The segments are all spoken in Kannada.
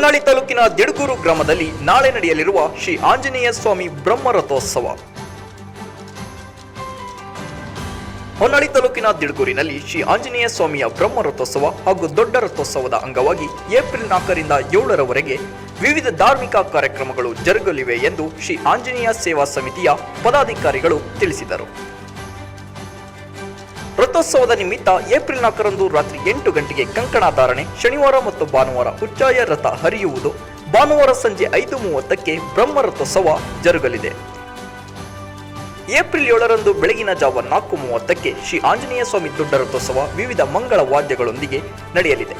ಹೊನ್ನಾಳಿ ತಾಲೂಕಿನ ದಿಡ್ಗೂರು ಗ್ರಾಮದಲ್ಲಿ ನಾಳೆ ನಡೆಯಲಿರುವ ಶ್ರೀ ಆಂಜನೇಯ ಸ್ವಾಮಿ ಬ್ರಹ್ಮರಥೋತ್ಸವ. ಹೊನ್ನಾಳಿ ತಾಲೂಕಿನ ದಿಡ್ಗೂರಿನಲ್ಲಿ ಶ್ರೀ ಆಂಜನೇಯ ಸ್ವಾಮಿಯ ಬ್ರಹ್ಮರಥೋತ್ಸವ ಹಾಗೂ ದೊಡ್ಡ ರಥೋತ್ಸವದ ಅಂಗವಾಗಿ ಏಪ್ರಿಲ್ ನಾಲ್ಕರಿಂದ ಏಳರವರೆಗೆ ವಿವಿಧ ಧಾರ್ಮಿಕ ಕಾರ್ಯಕ್ರಮಗಳು ಜರುಗಲಿವೆ ಎಂದು ಶ್ರೀ ಆಂಜನೇಯ ಸೇವಾ ಸಮಿತಿಯ ಪದಾಧಿಕಾರಿಗಳು ತಿಳಿಸಿದರು. ರಥೋತ್ಸವದ ನಿಮಿತ್ತ ಏಪ್ರಿಲ್ ನಾಲ್ಕರಂದು ರಾತ್ರಿ ಎಂಟು ಗಂಟೆಗೆ ಕಂಕಣ ಧಾರಣೆ. ಶನಿವಾರ ಮತ್ತು ಭಾನುವಾರ ಉಚ್ಚಾಯ ರಥ ಹರಿಯುವುದು. ಭಾನುವಾರ ಸಂಜೆ ಐದು ಮೂವತ್ತಕ್ಕೆ ಬ್ರಹ್ಮರಥೋತ್ಸವ ಜರುಗಲಿದೆ. ಏಪ್ರಿಲ್ ಏಳರಂದು ಬೆಳಗಿನ ಜಾವ ನಾಲ್ಕು ಮೂವತ್ತಕ್ಕೆ ಶ್ರೀ ಆಂಜನೇಯ ಸ್ವಾಮಿ ದೊಡ್ಡ ರಥೋತ್ಸವ ವಿವಿಧ ಮಂಗಳ ವಾದ್ಯಗಳೊಂದಿಗೆ ನಡೆಯಲಿದೆ.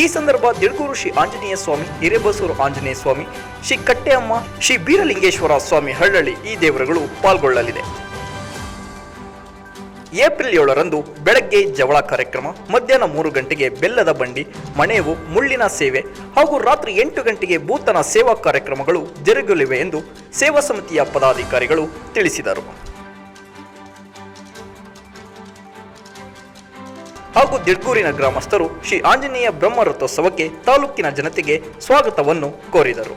ಈ ಸಂದರ್ಭ ದಿಳ್ಗೂರು ಶ್ರೀ ಆಂಜನೇಯ ಸ್ವಾಮಿ, ಹಿರೇಬಸೂರು ಆಂಜನೇಯ ಸ್ವಾಮಿ, ಶ್ರೀ ಕಟ್ಟೆಯಮ್ಮ, ಶ್ರೀ ಬೀರಲಿಂಗೇಶ್ವರ ಸ್ವಾಮಿ ಹಳ್ಳಳ್ಳಿ ಈ ದೇವರುಗಳು ಪಾಲ್ಗೊಳ್ಳಲಿದೆ. ಏಪ್ರಿಲ್ ಏಳರಂದು ಬೆಳಗ್ಗೆ ಜವಳ ಕಾರ್ಯಕ್ರಮ, ಮಧ್ಯಾಹ್ನ ಮೂರು ಗಂಟೆಗೆ ಬೆಲ್ಲದ ಬಂಡಿ, ಮಣೇವು ಮುಳ್ಳಿನ ಸೇವೆ ಹಾಗೂ ರಾತ್ರಿ ಎಂಟು ಗಂಟೆಗೆ ಭೂತನ ಸೇವಾ ಕಾರ್ಯಕ್ರಮಗಳು ಜರುಗಲಿವೆ ಎಂದು ಸೇವಾ ಸಮಿತಿಯ ಪದಾಧಿಕಾರಿಗಳು ತಿಳಿಸಿದರು. ಹಾಗೂ ದಿಡ್ಗೂರಿನ ಗ್ರಾಮಸ್ಥರು ಶ್ರೀ ಆಂಜನೇಯ ಬ್ರಹ್ಮರಥೋತ್ಸವಕ್ಕೆ ತಾಲೂಕಿನ ಜನತೆಗೆ ಸ್ವಾಗತವನ್ನು ಕೋರಿದರು.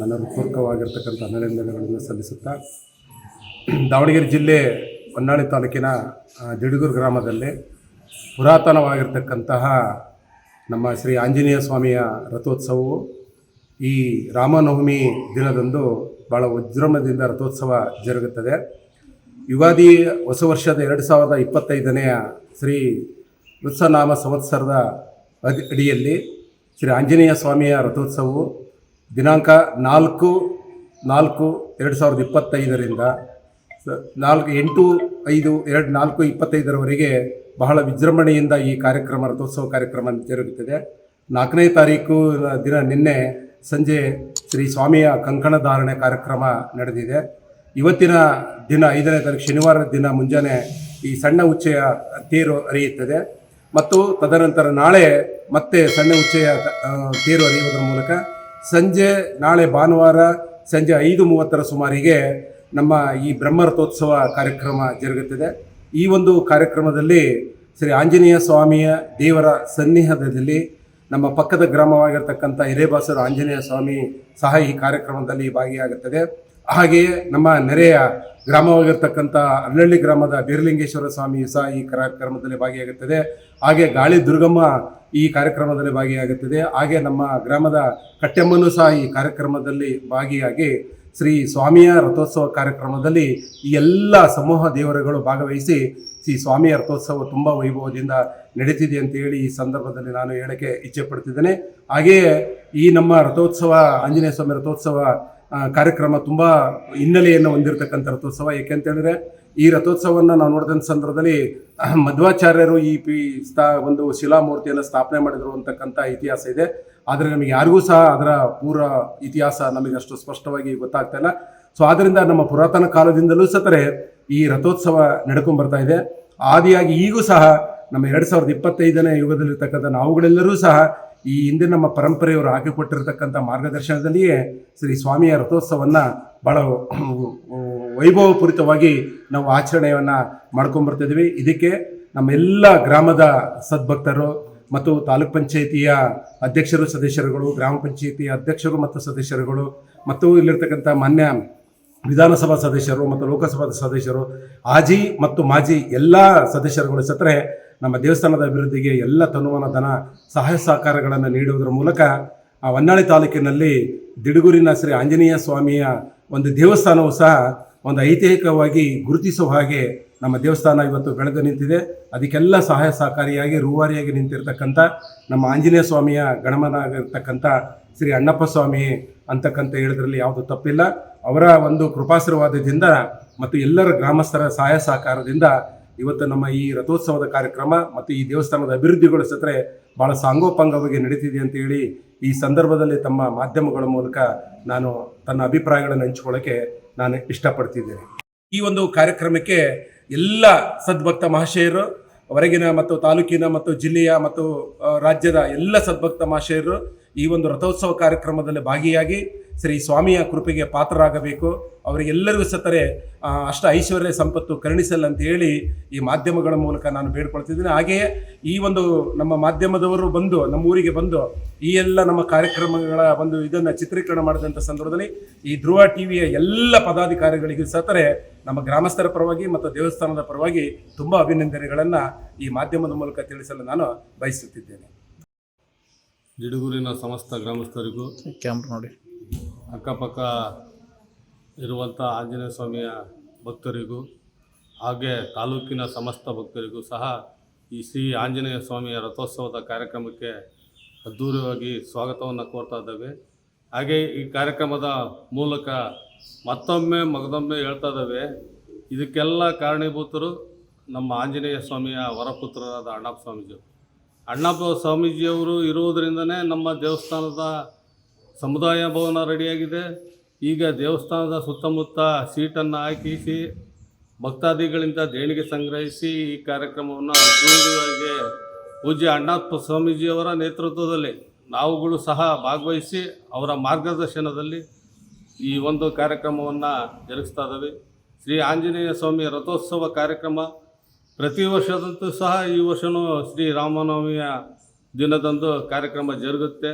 ನನ್ನ ಹೃತ್ಪೂರ್ವಕವಾಗಿರ್ತಕ್ಕಂಥ ಅಭಿನಂದನೆಗಳನ್ನು ಸಲ್ಲಿಸುತ್ತಾ ದಾವಣಗೆರೆ ಜಿಲ್ಲೆ ಹೊನ್ನಾಳಿ ತಾಲೂಕಿನ ದಿಡಗೂರು ಗ್ರಾಮದಲ್ಲಿ ಪುರಾತನವಾಗಿರ್ತಕ್ಕಂತಹ ನಮ್ಮ ಶ್ರೀ ಆಂಜನೇಯ ಸ್ವಾಮಿಯ ರಥೋತ್ಸವವು ಈ ರಾಮನವಮಿ ದಿನದಂದು ಭಾಳ ವಿಜೃಂಭದಿಂದ ರಥೋತ್ಸವ ಜರುಗುತ್ತದೆ. ಯುಗಾದಿ ಹೊಸ ವರ್ಷದ ಎರಡು ಸಾವಿರದ ಇಪ್ಪತ್ತೈದನೆಯ ಶ್ರೀ ಉತ್ಸನಾಮ ಸಂವತ್ಸರದ ಅಡಿ ಅಡಿಯಲ್ಲಿ ಶ್ರೀ ಆಂಜನೇಯ ಸ್ವಾಮಿಯ ರಥೋತ್ಸವವು ದಿನಾಂಕ ನಾಲ್ಕು ನಾಲ್ಕು, ಎರಡು ಸಾವಿರದ ಇಪ್ಪತ್ತೈದರಿಂದ ನಾಲ್ಕು, ಎಂಟು, ಐದು, ಎರಡು, ನಾಲ್ಕು, ಇಪ್ಪತ್ತೈದರವರೆಗೆ ಬಹಳ ವಿಜೃಂಭಣೆಯಿಂದ ಈ ಕಾರ್ಯಕ್ರಮ, ರಥೋತ್ಸವ ಕಾರ್ಯಕ್ರಮ ಜರುಗುತ್ತದೆ. ನಾಲ್ಕನೇ ತಾರೀಕು ದಿನ ನಿನ್ನೆ ಸಂಜೆ ಶ್ರೀ ಸ್ವಾಮಿಯ ಕಂಕಣ ಧಾರಣೆ ಕಾರ್ಯಕ್ರಮ ನಡೆದಿದೆ. ಇವತ್ತಿನ ದಿನ, ಐದನೇ ತಾರೀಕು, ಶನಿವಾರ ದಿನ ಮುಂಜಾನೆ ಈ ಸಣ್ಣ ಉಚ್ಚೆಯ ತೇರು ಹರಿಯುತ್ತದೆ. ಮತ್ತು ತದನಂತರ ನಾಳೆ ಮತ್ತೆ ಸಣ್ಣ ಉಚ್ಚೆಯ ತೇರು ಹರಿಯುವುದರ ಮೂಲಕ ಸಂಜೆ ನಾಳೆ ಭಾನುವಾರ ಸಂಜೆ ಐದು ಮೂವತ್ತರ ಸುಮಾರಿಗೆ ನಮ್ಮ ಈ ಬ್ರಹ್ಮರಥೋತ್ಸವ ಕಾರ್ಯಕ್ರಮ ಜರುಗುತ್ತದೆ. ಈ ಒಂದು ಕಾರ್ಯಕ್ರಮದಲ್ಲಿ ಶ್ರೀ ಆಂಜನೇಯ ಸ್ವಾಮಿಯ ದೇವರ ಸನ್ನಿಹದಲ್ಲಿ ನಮ್ಮ ಪಕ್ಕದ ಗ್ರಾಮವಾಗಿರ್ತಕ್ಕಂಥ ಹಿರೇಬಾಸರು ಆಂಜನೇಯ ಸ್ವಾಮಿ ಸಹ ಈ ಕಾರ್ಯಕ್ರಮದಲ್ಲಿ ಭಾಗಿಯಾಗುತ್ತದೆ. ಹಾಗೆಯೇ ನಮ್ಮ ನೆರೆಯ ಗ್ರಾಮವಾಗಿರ್ತಕ್ಕಂಥ ಅರಳಳ್ಳಿ ಗ್ರಾಮದ ಬೀರಲಿಂಗೇಶ್ವರ ಸ್ವಾಮಿ ಸಹ ಈ ಕಾರ್ಯಕ್ರಮದಲ್ಲಿ ಭಾಗಿಯಾಗುತ್ತದೆ. ಹಾಗೆ ಗಾಳಿ ದುರ್ಗಮ್ಮ ಈ ಕಾರ್ಯಕ್ರಮದಲ್ಲಿ ಭಾಗಿಯಾಗುತ್ತದೆ. ಹಾಗೆ ನಮ್ಮ ಗ್ರಾಮದ ಕಟ್ಟೆಮ್ಮನೂ ಸಹ ಈ ಕಾರ್ಯಕ್ರಮದಲ್ಲಿ ಭಾಗಿಯಾಗಿ ಶ್ರೀ ಸ್ವಾಮಿಯ ರಥೋತ್ಸವ ಕಾರ್ಯಕ್ರಮದಲ್ಲಿ ಈ ಎಲ್ಲ ಸಮೂಹ ದೇವರುಗಳು ಭಾಗವಹಿಸಿ ಶ್ರೀ ಸ್ವಾಮಿಯ ರಥೋತ್ಸವ ತುಂಬ ವೈಭವದಿಂದ ನಡೀತಿದೆ ಅಂತ ಹೇಳಿ ಈ ಸಂದರ್ಭದಲ್ಲಿ ನಾನು ಹೇಳಕ್ಕೆ ಇಚ್ಛೆ ಪಡ್ತಿದ್ದೇನೆ ಹಾಗೆಯೇ ಈ ನಮ್ಮ ರಥೋತ್ಸವ, ಆಂಜನೇಯ ಸ್ವಾಮಿ ರಥೋತ್ಸವ ಕಾರ್ಯಕ್ರಮ ತುಂಬ ಹಿನ್ನೆಲೆಯನ್ನು ಹೊಂದಿರತಕ್ಕಂಥ ರಥೋತ್ಸವ. ಏಕೆಂತೇಳಿದ್ರೆ ಈ ರಥೋತ್ಸವವನ್ನು ನಾವು ನೋಡಿದಂಥ ಸಂದರ್ಭದಲ್ಲಿ ಮಧ್ವಾಚಾರ್ಯರು ಈ ಪಿ ಸ್ಥಾ ಒಂದು ಶಿಲಾಮೂರ್ತಿಯನ್ನು ಸ್ಥಾಪನೆ ಮಾಡಿದರು ಅಂತಕ್ಕಂಥ ಇತಿಹಾಸ ಇದೆ. ಆದರೆ ನಮಗೆ ಯಾರಿಗೂ ಸಹ ಅದರ ಪೂರ ಇತಿಹಾಸ ನಮಗೆ ಅಷ್ಟು ಸ್ಪಷ್ಟವಾಗಿ ಗೊತ್ತಾಗ್ತಾ ಇಲ್ಲ. ಸೊ ಆದ್ದರಿಂದ ನಮ್ಮ ಪುರಾತನ ಕಾಲದಿಂದಲೂ ಸತರೆ ಈ ರಥೋತ್ಸವ ನಡ್ಕೊಂಡ್ಬರ್ತಾ ಇದೆ. ಆದಿಯಾಗಿ ಈಗೂ ಸಹ ನಮ್ಮ ಎರಡು ಸಾವಿರದ ಇಪ್ಪತ್ತೈದನೇ ಯುಗದಲ್ಲಿರ್ತಕ್ಕಂಥ ನಾವುಗಳೆಲ್ಲರೂ ಸಹ ಈ ಹಿಂದೆ ನಮ್ಮ ಪರಂಪರೆಯವರು ಹಾಕಿಕೊಟ್ಟಿರ್ತಕ್ಕಂಥ ಮಾರ್ಗದರ್ಶನದಲ್ಲಿಯೇ ಶ್ರೀ ಸ್ವಾಮಿಯ ರಥೋತ್ಸವವನ್ನು ಭಾಳ ವೈಭವಪೂರಿತವಾಗಿ ನಾವು ಆಚರಣೆಯನ್ನು ಮಾಡ್ಕೊಂಡ್ಬರ್ತಿದ್ದೀವಿ ಇದಕ್ಕೆ ನಮ್ಮೆಲ್ಲ ಗ್ರಾಮದ ಸದ್ಭಕ್ತರು ಮತ್ತು ತಾಲೂಕ್ ಪಂಚಾಯಿತಿಯ ಅಧ್ಯಕ್ಷರು, ಸದಸ್ಯರುಗಳು, ಗ್ರಾಮ ಪಂಚಾಯಿತಿಯ ಅಧ್ಯಕ್ಷರು ಮತ್ತು ಸದಸ್ಯರುಗಳು ಮತ್ತು ಇಲ್ಲಿರ್ತಕ್ಕಂಥ ಮಾನ್ಯ ವಿಧಾನಸಭಾ ಸದಸ್ಯರು ಮತ್ತು ಲೋಕಸಭಾ ಸದಸ್ಯರು, ಆಜಿ ಮತ್ತು ಮಾಜಿ ಎಲ್ಲ ಸದಸ್ಯರುಗಳು ಸತ್ತರೆ ನಮ್ಮ ದೇವಸ್ಥಾನದ ಅಭಿವೃದ್ಧಿಗೆ ಎಲ್ಲ ತನುವನ ಧನ ಸಹಾಯ ಸಹಕಾರಗಳನ್ನು ನೀಡುವುದರ ಮೂಲಕ ಆ ಹೊನ್ನಾಳಿ ತಾಲೂಕಿನಲ್ಲಿ ದಿಡುಗುರಿನ ಶ್ರೀ ಆಂಜನೇಯ ಸ್ವಾಮಿಯ ಒಂದು ದೇವಸ್ಥಾನವು ಸಹ ಒಂದು ಐತಿಹಾಸಿಕವಾಗಿ ಗುರುತಿಸುವ ಹಾಗೆ ನಮ್ಮ ದೇವಸ್ಥಾನ ಇವತ್ತು ಬೆಳೆದು ನಿಂತಿದೆ. ಅದಕ್ಕೆಲ್ಲ ಸಹಾಯ ಸಹಕಾರಿಯಾಗಿ, ರೂವಾರಿಯಾಗಿ ನಿಂತಿರ್ತಕ್ಕಂಥ ನಮ್ಮ ಆಂಜನೇಯ ಸ್ವಾಮಿಯ ಗಣಮನಾಗಿರ್ತಕ್ಕಂಥ ಶ್ರೀ ಅಣ್ಣಪ್ಪ ಸ್ವಾಮಿ ಅಂತಕ್ಕಂಥ ಹೇಳಿದ್ರಲ್ಲಿ ಯಾವುದು ತಪ್ಪಿಲ್ಲ. ಅವರ ಒಂದು ಕೃಪಾಶೀರ್ವಾದದಿಂದ ಮತ್ತು ಎಲ್ಲರ ಗ್ರಾಮಸ್ಥರ ಸಹಾಯ ಸಹಕಾರದಿಂದ ಇವತ್ತು ನಮ್ಮ ಈ ರಥೋತ್ಸವದ ಕಾರ್ಯಕ್ರಮ ಮತ್ತು ಈ ದೇವಸ್ಥಾನದ ಅಭಿವೃದ್ಧಿಗೊಳಿಸಿದ್ರೆ ಭಾಳ ಸಾಂಗೋಪಾಂಗವಾಗಿ ನಡೀತಿದೆ ಅಂತ ಹೇಳಿ ಈ ಸಂದರ್ಭದಲ್ಲಿ ತಮ್ಮ ಮಾಧ್ಯಮಗಳ ಮೂಲಕ ನಾನು ತನ್ನ ಅಭಿಪ್ರಾಯಗಳನ್ನು ಹಂಚಿಕೊಳ್ಳೋಕೆ ನಾನು ಇಷ್ಟಪಡ್ತಿದ್ದೇನೆ. ಈ ಒಂದು ಕಾರ್ಯಕ್ರಮಕ್ಕೆ ಎಲ್ಲ ಸದ್ಭಕ್ತ ಮಹಾಶಯರು, ಹೊರಗಿನ ಮತ್ತು ತಾಲೂಕಿನ ಮತ್ತು ಜಿಲ್ಲೆಯ ಮತ್ತು ರಾಜ್ಯದ ಎಲ್ಲ ಸದ್ಭಕ್ತ ಮಹಾಶಯರು ಈ ಒಂದು ರಥೋತ್ಸವ ಕಾರ್ಯಕ್ರಮದಲ್ಲಿ ಭಾಗಿಯಾಗಿ ಶ್ರೀ ಸ್ವಾಮಿಯ ಕೃಪೆಗೆ ಪಾತ್ರರಾಗಬೇಕು. ಅವರಿಗೆಲ್ಲರಿಗೂ ಸತ್ತರೆ ಅಷ್ಟು ಐಶ್ವರ್ಯ ಸಂಪತ್ತು ಕರುಣಿಸಲ್ಲ ಅಂತ ಹೇಳಿ ಈ ಮಾಧ್ಯಮಗಳ ಮೂಲಕ ನಾನು ಬೇಡ್ಕೊಳ್ತಿದ್ದೀನಿ. ಹಾಗೆಯೇ ಈ ಒಂದು ನಮ್ಮ ಮಾಧ್ಯಮದವರು ಬಂದು, ನಮ್ಮ ಊರಿಗೆ ಬಂದು ಈ ಎಲ್ಲ ನಮ್ಮ ಕಾರ್ಯಕ್ರಮಗಳ ಒಂದು ಇದನ್ನು ಚಿತ್ರೀಕರಣ ಮಾಡಿದಂಥ ಸಂದರ್ಭದಲ್ಲಿ ಈ ಧ್ರುವ ಟಿವಿಯ ಎಲ್ಲ ಪದಾಧಿಕಾರಿಗಳಿಗೂ ಸತ್ತರೆ, ನಮ್ಮ ಗ್ರಾಮಸ್ಥರ ಪರವಾಗಿ ಮತ್ತು ದೇವಸ್ಥಾನದ ಪರವಾಗಿ ತುಂಬ ಅಭಿನಂದನೆಗಳನ್ನು ಈ ಮಾಧ್ಯಮದ ಮೂಲಕ ತಿಳಿಸಲು ನಾನು ಬಯಸುತ್ತಿದ್ದೇನೆ. ಜಿಡುಗೂರಿನ ಸಮಸ್ತ ಗ್ರಾಮಸ್ಥರಿಗೂ ಕ್ಯಾಂಪ್ ನೋಡಿ. ಅಕ್ಕಪಕ್ಕ ಇರುವಂಥ ಆಂಜನೇಯ ಸ್ವಾಮಿಯ ಭಕ್ತರಿಗೂ ಹಾಗೆ ತಾಲೂಕಿನ ಸಮಸ್ತ ಭಕ್ತರಿಗೂ ಸಹ ಈ ಶ್ರೀ ಆಂಜನೇಯ ಸ್ವಾಮಿಯ ರಥೋತ್ಸವದ ಕಾರ್ಯಕ್ರಮಕ್ಕೆ ಅದ್ಧೂರಿಯಾಗಿ ಸ್ವಾಗತವನ್ನು ಕೋರ್ತಾ ಇದ್ದೇವೆ. ಹಾಗೆ ಈ ಕಾರ್ಯಕ್ರಮದ ಮೂಲಕ ಮತ್ತೊಮ್ಮೆ ಮಗದೊಮ್ಮೆ ಹೇಳ್ತಾ ಇದ್ದೇವೆ. ಇದಕ್ಕೆಲ್ಲ ಕಾರಣೀಭೂತರು ನಮ್ಮ ಆಂಜನೇಯ ಸ್ವಾಮಿಯ ವರಪುತ್ರರಾದ ಅಣ್ಣಪ್ಪ ಸ್ವಾಮೀಜಿ ಅಣ್ಣಪ್ಪ ಸ್ವಾಮೀಜಿಯವರು ಇರುವುದರಿಂದನೇ ನಮ್ಮ ದೇವಸ್ಥಾನದ ಸಮುದಾಯ ಭವನ ರೆಡಿಯಾಗಿದೆ. ಈಗ ದೇವಸ್ಥಾನದ ಸುತ್ತಮುತ್ತ ಸೀಟನ್ನು ಹಾಕಿಸಿ, ಭಕ್ತಾದಿಗಳಿಂದ ದೇಣಿಗೆ ಸಂಗ್ರಹಿಸಿ ಈ ಕಾರ್ಯಕ್ರಮವನ್ನು ಅದ್ದೂರಿಯಾಗಿ ಪೂಜ್ಯ ಅಣ್ಣಪ್ಪ ಸ್ವಾಮೀಜಿಯವರ ನೇತೃತ್ವದಲ್ಲಿ ನಾವುಗಳು ಸಹ ಭಾಗವಹಿಸಿ ಅವರ ಮಾರ್ಗದರ್ಶನದಲ್ಲಿ ಈ ಒಂದು ಕಾರ್ಯಕ್ರಮವನ್ನು ಜರುಗಿಸ್ತಾ ಇದ್ದೀವಿ. ಶ್ರೀ ಆಂಜನೇಯ ಸ್ವಾಮಿ ರಥೋತ್ಸವ ಕಾರ್ಯಕ್ರಮ ಪ್ರತಿ ವರ್ಷದಂತೂ ಸಹ ಈ ವರ್ಷವೂ ಶ್ರೀ ರಾಮನವಮಿಯ ದಿನದಂದು ಕಾರ್ಯಕ್ರಮ ಜರುಗುತ್ತೆ.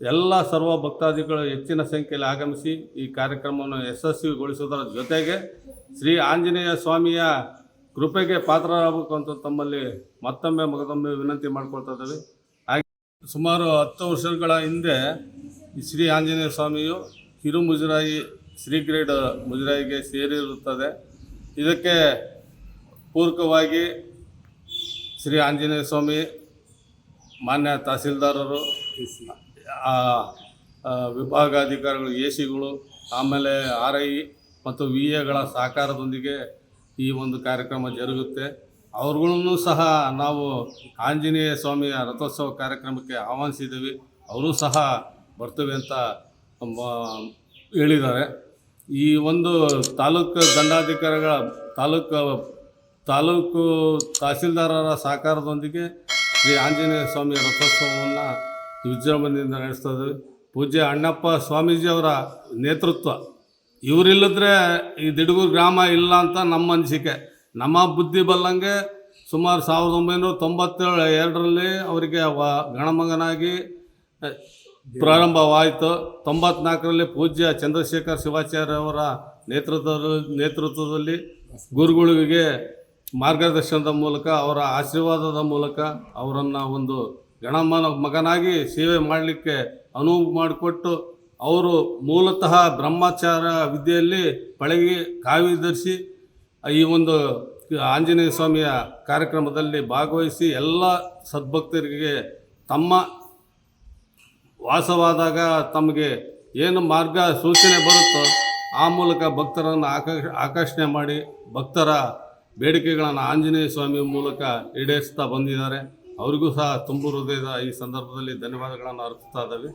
ಎಲ್ಲ ಸರ್ವ ಭಕ್ತಾದಿಗಳು ಹೆಚ್ಚಿನ ಸಂಖ್ಯೆಯಲ್ಲಿ ಆಗಮಿಸಿ ಈ ಕಾರ್ಯಕ್ರಮವನ್ನು ಯಶಸ್ವಿಗೊಳಿಸುವುದರ ಜೊತೆಗೆ ಶ್ರೀ ಆಂಜನೇಯ ಸ್ವಾಮಿಯ ಕೃಪೆಗೆ ಪಾತ್ರರಾಗಬೇಕು ಅಂತ ತಮ್ಮಲ್ಲಿ ಮತ್ತೊಮ್ಮೆ ಮಗದೊಮ್ಮೆ ವಿನಂತಿ ಮಾಡ್ಕೊಳ್ತಾ ಇದ್ದೇವೆ. ಹಾಗೆ ಸುಮಾರು ಹತ್ತು ವರ್ಷಗಳ ಹಿಂದೆ ಶ್ರೀ ಆಂಜನೇಯ ಸ್ವಾಮಿಯು ಕಿರು ಮುಜರಾಯಿ ಶ್ರೀ ಗ್ರೇಡ್ ಮುಜರಾಯಿಗೆ ಸೇರಿರುತ್ತದೆ. ಇದಕ್ಕೆ ಪೂರಕವಾಗಿ ಶ್ರೀ ಆಂಜನೇಯ ಸ್ವಾಮಿ, ಮಾನ್ಯ ತಹಸೀಲ್ದಾರರು ವಿಭಾಗಾಧಿಕಾರಿಗಳು ಎ ಸಿಗಳು ಆಮೇಲೆ ಆರ್ ಐ ಮತ್ತು ವಿ ಎಗಳ ಸಹಕಾರದೊಂದಿಗೆ ಈ ಒಂದು ಕಾರ್ಯಕ್ರಮ ಜರುಗುತ್ತೆ. ಅವ್ರುಗಳನ್ನು ಸಹ ನಾವು ಆಂಜನೇಯ ಸ್ವಾಮಿಯ ರಥೋತ್ಸವ ಕಾರ್ಯಕ್ರಮಕ್ಕೆ ಆಹ್ವಾನಿಸಿದ್ದೀವಿ. ಅವರು ಸಹ ಬರ್ತೇವೆ ಅಂತ ಹೇಳಿದ್ದಾರೆ. ಈ ಒಂದು ತಾಲೂಕು ದಂಡಾಧಿಕಾರಿಗಳ ತಾಲೂಕು ತಾಲೂಕು ತಹಸೀಲ್ದಾರರ ಸಹಕಾರದೊಂದಿಗೆ ಶ್ರೀ ಆಂಜನೇಯ ಸ್ವಾಮಿ ರಥೋತ್ಸವವನ್ನು ವಿಜೃಂಭಣೆಯಿಂದ ನಡೆಸ್ತಾ ಇದ್ದೀವಿ. ಪೂಜ್ಯ ಅಣ್ಣಪ್ಪ ಸ್ವಾಮೀಜಿಯವರ ನೇತೃತ್ವ. ಇವರಿಲ್ಲದ್ರೆ ಈ ದಿಡಗೂರು ಗ್ರಾಮ ಇಲ್ಲ ಅಂತ ನಮ್ಮ ಅನಿಸಿಕೆ. ನಮ್ಮ ಬುದ್ಧಿ ಬಲ್ಲಂಗೆ ಸುಮಾರು ಸಾವಿರದ ಒಂಬೈನೂರ ತೊಂಬತ್ತೇಳು ಎರಡರಲ್ಲಿ ಅವರಿಗೆ ವ ಗಣಮಗನಾಗಿ ಪ್ರಾರಂಭವಾಯಿತು. ತೊಂಬತ್ನಾಲ್ಕರಲ್ಲಿ ಪೂಜ್ಯ ಚಂದ್ರಶೇಖರ್ ಶಿವಾಚಾರ್ಯ ಅವರ ನೇತೃತ್ವದಲ್ಲಿ ನೇತೃತ್ವದಲ್ಲಿ ಗುರುಗಳಿಗೆ ಮಾರ್ಗದರ್ಶನದ ಮೂಲಕ, ಅವರ ಆಶೀರ್ವಾದದ ಮೂಲಕ ಅವರನ್ನು ಒಂದು ಗಣಮನ ಮಗನಾಗಿ ಸೇವೆ ಮಾಡಲಿಕ್ಕೆ ಅನುವು ಮಾಡಿಕೊಟ್ಟು, ಅವರು ಮೂಲತಃ ಬ್ರಹ್ಮಚಾರ ವಿದ್ಯೆಯಲ್ಲಿ ಪಳಗಿ ಕಾವ್ಯ ಧರಿಸಿ ಈ ಒಂದು ಆಂಜನೇಯ ಸ್ವಾಮಿಯ ಕಾರ್ಯಕ್ರಮದಲ್ಲಿ ಭಾಗವಹಿಸಿ ಎಲ್ಲ ಸದ್ಭಕ್ತರಿಗೆ ತಮ್ಮ ವಾಸವಾದಾಗ ತಮಗೆ ಏನು ಮಾರ್ಗ ಸೂಚನೆ ಬರುತ್ತೋ, ಆ ಮೂಲಕ ಭಕ್ತರನ್ನು ಆಕರ್ಷ ಆಕರ್ಷಣೆ ಮಾಡಿ, ಭಕ್ತರ ಬೇಡಿಕೆಗಳನ್ನು ಆಂಜನೇಯ ಸ್ವಾಮಿ ಮೂಲಕ ಈಡೇರಿಸ್ತಾ ಬಂದಿದ್ದಾರೆ. ಅವರಿಗೂ ಸಹ ತುಂಬು ಹೃದಯದ ಈ ಸಂದರ್ಭದಲ್ಲಿ ಧನ್ಯವಾದಗಳನ್ನು ಅರ್ಪಿಸ್ತಾ ಇದ್ದಾವೆ.